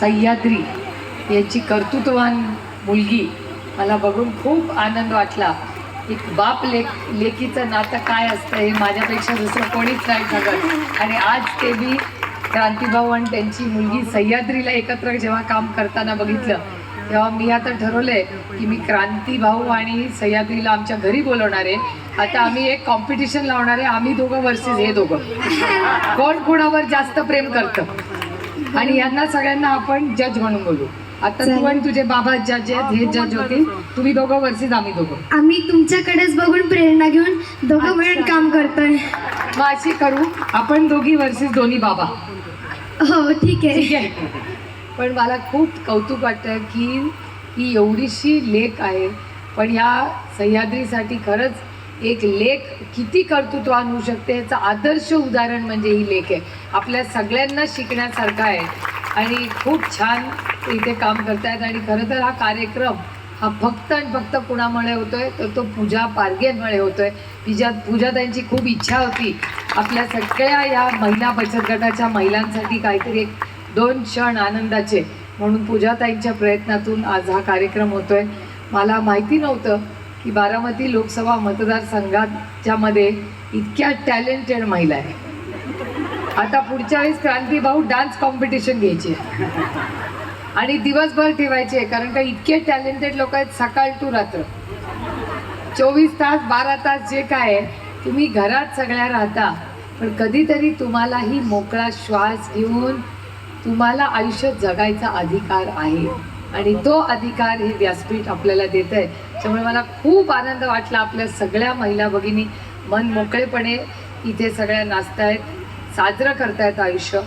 सह्याद्री याची कर्तृत्ववान मुलगी. मला बघून खूप आनंद वाटला. एक बाप लेख लेखीचं नातं काय असतं हे माझ्यापेक्षा दुसरं कोणीच नाही सांगत आणि आज ते मी क्रांतीभाऊ आणि त्यांची मुलगी सह्याद्रीला एकत्र जेव्हा काम करताना बघितलं तेव्हा मी आता ठरवलंय की मी क्रांतीभाऊ आणि सह्याद्रीला आमच्या घरी बोलवणार आहे. आता आम्ही एक कॉम्पिटिशन लावणार आहे. आम्ही दोघं वर्सेस हे दोघं. कोण कोणावर जास्त प्रेम करतं? आणि यांना सगळ्यांना आपण जज म्हणून बोलू. आता तू आणि तुझे बाबा जज आहेत हे जज होतील. तुम्ही दोघं वर्सेस आम्ही दोघं. आम्ही तुमच्याकडेच बघून प्रेरणा घेऊन दोघं मिळून काम करतोय. मग अशी करू आपण दोघी वर्सेस दोन्ही बाबा. हो ठीक आहे. ठीक आहे. पण मला खूप कौतुक वाटतं की ही एवढीशी लेख आहे पण ह्या सह्याद्रीसाठी खरंच एक लेख किती कर्तृत्व होऊ शकते याचं आदर्श उदाहरण म्हणजे ही लेख आहे. आपल्या सगळ्यांना शिकण्यासारखा आहे. आणि खूप छान इथे काम करतायत आणि खरं तर हा कार्यक्रम हा फक्त आणि फक्त कुणामुळे होतोय? तर तो पूजा पारगेमुळे होतोय. पूजा पूजा त्यांची खूप इच्छा होती. आपल्या सगळ्या या महिला बचत गटाच्या महिलांसाठी काहीतरी एक दोन क्षण आनंदाचे. म्हणून पूजाताईंच्या प्रयत्नातून आज हा कार्यक्रम होतोय. मला माहिती नव्हतं की बारामती लोकसभा मतदारसंघाच्यामध्ये इतक्या टॅलेंटेड महिला आहे आता पुढच्या वेळेस क्रांतीभाऊ डान्स कॉम्पिटिशन घ्यायची. आणि दिवसभर ठेवायचे आहे कारण का इतके टॅलेंटेड लोक आहेत सकाळ टू रात्र. चोवीस तास बारा तास जे काय आहे तुम्ही घरात सगळ्या राहता पण कधीतरी तुम्हालाही मोकळा श्वास घेऊन तुम्हाला आयुष्य जगायचा अधिकार आहे. आणि तो अधिकार हे व्यासपीठ आपल्याला देत आहे त्यामुळे मला खूप आनंद वाटला आपल्या सगळ्या महिला भगिनी. मन मोकळेपणे इथे सगळ्या नाचतायत साजरं करतायत आयुष्य.